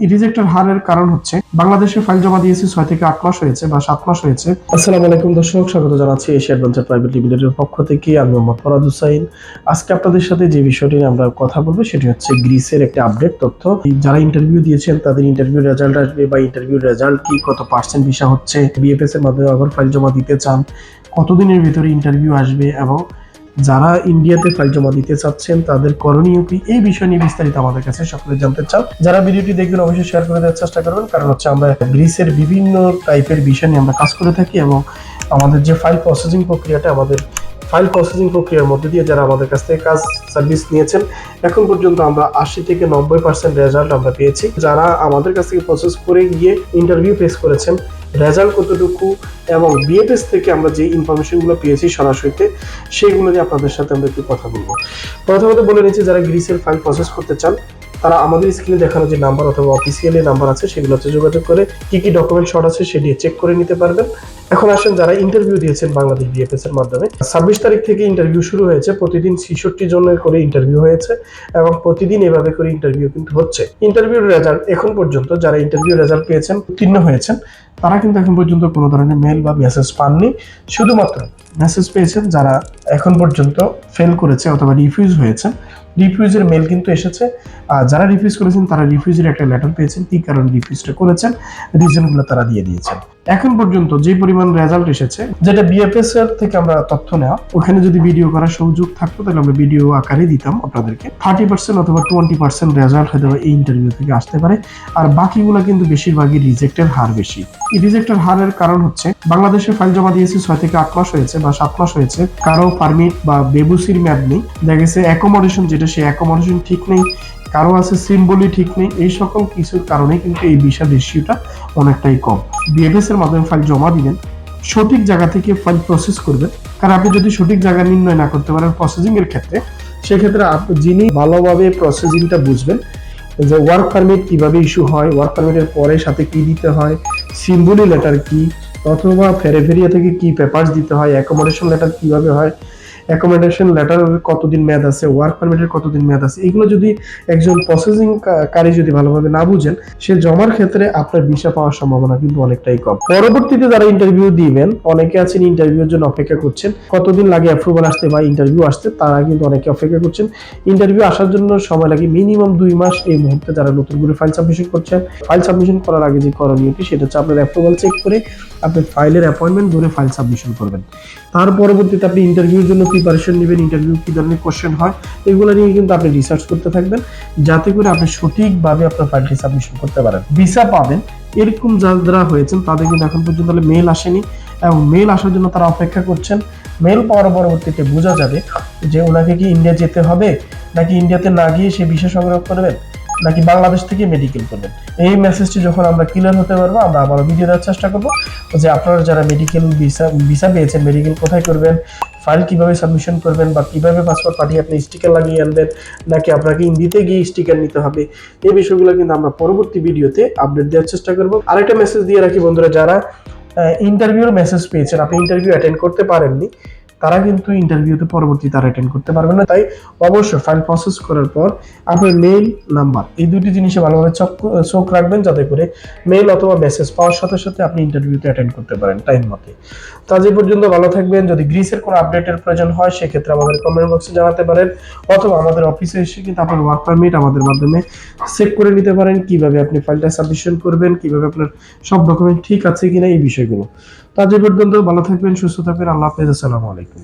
রিজেক্টের হারের কারণ হচ্ছে বাংলাদেশে ফাইল জমা ছয় থেকে আট মাস হয়েছে বা সাত মাস হয়েছে। আলাইকুম দর্শক, স্বাগত জানাচ্ছি এশিয়া প্রাইভেট লিমিটেডের পক্ষ থেকে। আমি মোহাম্মদ ফরাদ হুসাইন। আজকে আপনাদের সাথে যে বিষয়টি নিয়ে আমরা কথা বলব, সেটি হচ্ছে গ্রিসের একটা আপডেট তথ্য। যারা ইন্টারভিউ দিয়েছেন, তাদের ইন্টারভিউ রেজাল্ট আসবে বা ইন্টারভিউ রেজাল্ট কি, কত পার্সেন্ট ভিসা হচ্ছে বিএফএস এর মাধ্যমে আবার ফাইল জমা দিতে চান, কতদিনের ভিতরে ইন্টারভিউ আসবে এবং যারা ইন্ডিয়াতে ফাইল জমা দিতে চাচ্ছেন, তাদের করণীয় কি? এই বিষয় নিয়ে বিস্তারিত আমাদের কাছে সকলে জানতে চান। যারা ভিডিওটি দেখবেন, অবশ্যই শেয়ার করে দেওয়ার চেষ্টা করবেন। কারণ হচ্ছে আমরা গ্রিসের বিভিন্ন টাইপের বিষয় নিয়ে আমরা কাজ করে থাকি এবং আমাদের যে ফাইল প্রসেসিং প্রক্রিয়াটা, আমাদের ফাইল প্রসেসিং প্রক্রিয়ার মধ্যে দিয়ে যারা আমাদের কাছ থেকে কাজ সার্ভিস নিয়েছেন, এখন পর্যন্ত আমরা আশি থেকে নব্বই পার্সেন্ট রেজাল্ট আমরা পেয়েছি। যারা আমাদের কাছ থেকে প্রসেস করে গিয়ে ইন্টারভিউ ফেস করেছেন রেজাল্ট কতটুকু এবং বিএফএস থেকে আমরা যে ইনফরমেশনগুলো পেয়েছি সরাসরিতে সেইগুলো নিয়ে আপনাদের সাথে আমরা একটু কথা বলব। প্রথমত বলে নিচ্ছি, যারা গ্রিসের ফাইল প্রসেস করতে চান, তারা আমাদের স্ক্রিনে দেখানো যে নাম্বার অথবা অফিসিয়ালি নাম্বার আছে সেগুলোতে যোগাযোগ করে, কি কি ডকুমেন্ট শর্ট আছে সেটি চেক করে নিতে পারবেন। এখন আসেন যারা ইন্টারভিউ দিয়েছেন বাংলাদেশ বিএফএস এর মাধ্যমে। ছাব্বিশ তারিখ থেকে ইন্টারভিউ শুরু হয়েছে, প্রতিদিন ছেষট্টি জনের করে ইন্টারভিউ হয়েছে এবং প্রতিদিন এভাবে করে ইন্টারভিউ কিন্তু হচ্ছে। ইন্টারভিউ রেজাল্ট এখন পর্যন্ত, যারা ইন্টারভিউ রেজাল্ট পেয়েছেন, উত্তীর্ণ হয়েছেন তারা কিন্তু এখন পর্যন্ত কোনো ধরনের মেল বা মেসেজ পাননি। শুধুমাত্র মেসেজ পেয়েছেন যারা এখন পর্যন্ত ফেল করেছে অথবা রিফিউজ হয়েছে। রিফিউজের মেল কিন্তু এসেছে। আর যারা রিফিউজ করেছেন, তারা রিফিউজের একটা লেটার পেয়েছেন। কী কারণে রিফিউজটা করেছেন? রিজনগুলো তারা দিয়ে দিয়েছেন। এখন পর্যন্ত যে পরিমাণ রেজাল্ট এসেছে, যেটা বিএফএস এর থেকে আমরা তথ্য নেওয়া, ওখানে যদি ভিডিও করার সুযোগ থাকতো, তাহলে আমরা ভিডিও আকারে দিতাম আপনাদেরকে। থার্টি পার্সেন্ট অথবা টোয়েন্টি পার্সেন্ট রেজাল্ট হয়তো এই ইন্টারভিউ থেকে আসতে পারে, আর বাকিগুলো কিন্তু বেশিরভাগই রিজেক্টের হার বেশি। এই রিজেক্টের হারের কারণ হচ্ছে, বাংলাদেশে ফাইল জমা দিয়েছি ছয় থেকে আট মাস হয়েছে বা সাত মাস হয়েছে, কারও পারমিট বা বেবুসির ম্যাপ নেই। দেখা গেছে অ্যাকোমোডেশন যেটা সেই অ্যাকোমোডেশন ঠিক নেই কারও আছে সিম্বলি ঠিক নেই, এই সকল কিছুর কারণে কিন্তু এই ভিসা রেশিওটা অনেকটাই কম। বিএফএস এর মাধ্যমে ফাইল জমা দিবেন, সঠিক জায়গা থেকে ফাইল প্রসেস করবেন। কারণ আপনি যদি সঠিক জায়গা নির্ণয় না করতে পারেন প্রসেসিং এর ক্ষেত্রে, সেক্ষেত্রে আপনি যিনি ভালোভাবে প্রসেসিংটা বুঝবেন, যে ওয়ার্ক পারমিট কীভাবে ইস্যু হয় ওয়ার্ক পারমিটের পরে সাথে কি দিতে হয় সিম্বলি লেটার কি, অথবা ফেরেফেরিয়া থেকে কি পেপারস দিতে হয় অ্যাকোমোডেশন লেটার কীভাবে হয় অ্যাকোমোডেশন লেটার কতদিন মেয়াদ আছে ওয়ার্ক পারমিটের কতদিন মেয়াদ আছে, এগুলো যদি একজন প্রসেসিং কারী যদি ভালোভাবে না বুঝেন, সে জমার ক্ষেত্রে আপনার ভিসা পাওয়ার সম্ভাবনা কিন্তু অনেকটাই কম। পরবর্তীতে যারা ইন্টারভিউ দিবেন, অনেকে আছেন ইন্টারভিউর জন্য অপেক্ষা করছেন, কতদিন লাগে অ্যাপ্রুভাল আসতে বা ইন্টারভিউ আসতে, তারা কিন্তু অনেকে অপেক্ষা করছেন। ইন্টারভিউ আসার জন্য সময় লাগে মিনিমাম দুই মাস, এই মুহূর্তে যারা নতুন করে ফাইল সাবমিশন করছেন ফাইল সাবমিশন করার আগে যে করণীয়টি সেটা হচ্ছে আপনার অ্যাপ্রুভাল চেক করে আপনি ফাইলের অ্যাপয়েন্টমেন্ট ধরে ফাইল সাবমিশন করবেন। তার পরবর্তীতে আপনি ইন্টারভিউর জন্য প্রিপারেশন নেবেন ইন্টারভিউ কি ধরনের কোশ্চেন হয়, এগুলো নিয়ে কিন্তু আপনি রিসার্চ করতে থাকবেন, যাতে করে আপনি সঠিকভাবে আপনার ফাইলটি সাবমিশন করতে পারেন। ভিসা পাবেন, এরকম যারা হয়েছেন, তাদের কিন্তু এখন পর্যন্ত মেল আসেনি, এবং মেল আসার জন্য তারা অপেক্ষা করছেন। মেল পাওয়ার পরবর্তীতে বোঝা যাবে যে ওনাকে কি ইন্ডিয়া যেতে হবে, নাকি ইন্ডিয়াতে না গিয়ে সে ভিসা সংগ্রহ করবেন, নাকি বাংলাদেশ থেকে মেডিকেল করবেন। এই মেসেজটি যখন আমরা ক্লিয়ার হতে পারব, আমরা আবারও ভিডিও দেওয়ার চেষ্টা করব, যে আপনারা যারা মেডিকেল ভিসা ভিসা পেয়েছেন মেডিকেল কোথায় করবেন ফাইল কীভাবে সাবমিশন করবেন বা কীভাবে পাসপোর্ট পাঠিয়ে আপনি স্টিকার লাগিয়ে আনবেন, নাকি আপনাকে হিন্দিতে গিয়ে স্টিকার নিতে হবে, এই বিষয়গুলো কিন্তু আমরা পরবর্তী ভিডিওতে আপডেট দেওয়ার চেষ্টা করব। আরেকটা মেসেজ দিয়ে রাখি বন্ধুরা, যারা ইন্টারভিউর মেসেজ পেয়েছেন, আপনি ইন্টারভিউ অ্যাটেন্ড করতে পারেননি, তারা কিন্তু ইন্টারভিউতে পরবর্তী তারা অ্যাটেন্ড করতে পারবে না। তাই অবশ্যই ফাইল প্রসেস করার পর আপনার মেইল নাম্বার এই দুটি জিনিসে ভালোভাবে চোখ চোখ রাখবেন, যাতে করে মেইল অথবা মেসেজ পাওয়ার সাথে সাথে আপনি ইন্টারভিউতে অ্যাটেন্ড করতে পারেন টাইম মতে। তো আজ পর্যন্ত ভালো থাকবেন। যদি গ্রিসের কোনো আপডেটের প্রয়োজন হয়, সেক্ষেত্রে আমাদের কমেন্ট বক্সে জানাতে পারেন, অথবা আমাদের অফিসে এসে কিন্তু আপনার ওয়ার্ক পারমিট আমাদের মাধ্যমে চেক করে নিতে পারেন, কীভাবে আপনি ফাইলটা সাবমিশন করবেন, কীভাবে আপনার সব ডকুমেন্ট ঠিক আছে কিনা এই বিষয়গুলো। তো আজ পর্যন্ত ভালো থাকবেন, সুস্থ থাকবেন, আল্লাহ হাফেজ, আসসালামু আলাইকুম।